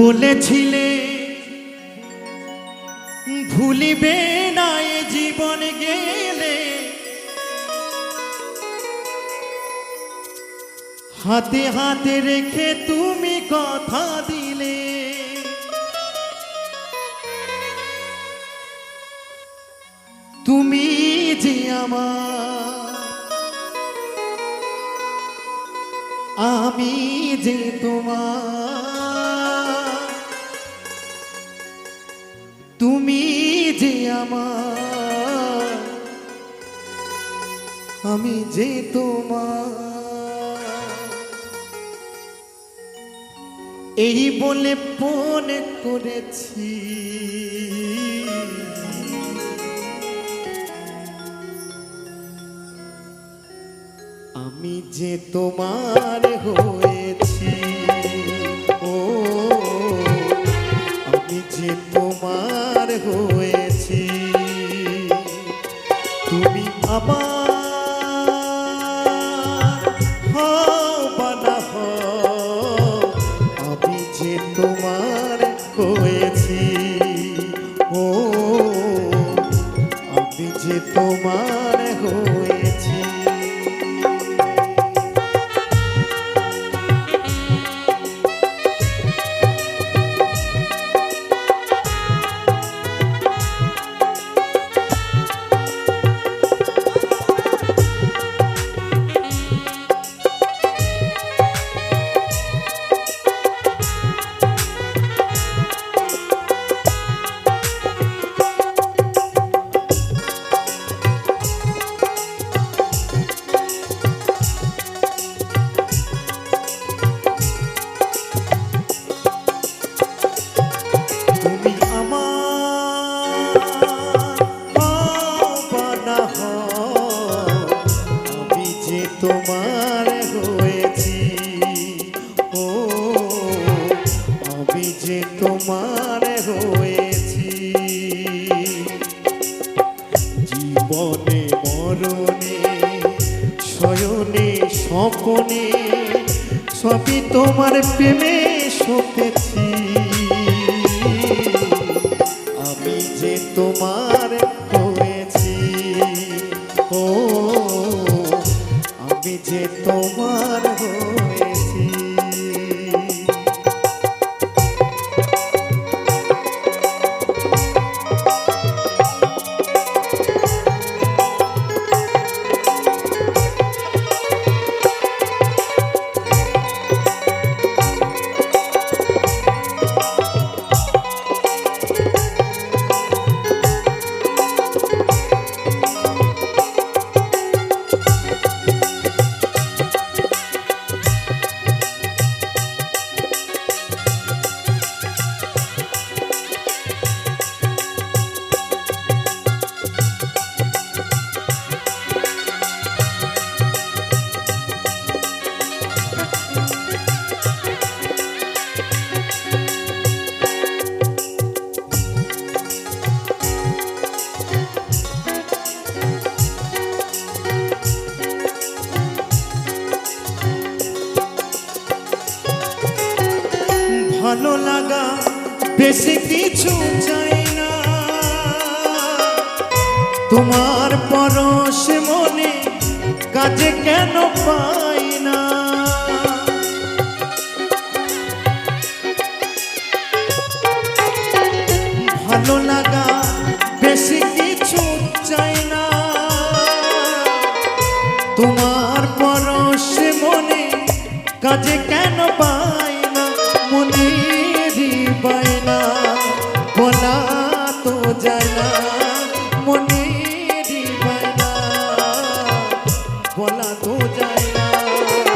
বলেছিলে, ভুলিবে না এ জীবন গেলে। হাতে হাতে রেখে তুমি কথা দিলে। তুমি যে আমার, আমি যে তোমার। আমার। আমি যে তোমার। এই বলে ফোন করেছি। আমি যে তোমার হয়েছি আমার হও বা না হও, আমি যে তোমার হয়েছি ও আমি যে তোমার তোমার হয়েছি ও, আমি যে তোমার জীবনে মরণে, শয়নে সবই তোমার প্রেমে সপেছি আমি যে তোমার হয়েছি ও যে তোমার ভালো লাগা, বেশি কিছু চাই না। তোমার পরশ মনে কাজে কেন পাই না? ভালো লাগা, বেশি কিছু চাই না। তোমার পরশে মনে কাজে কেন পাই জানা মনে দিবানা বলা তো যায়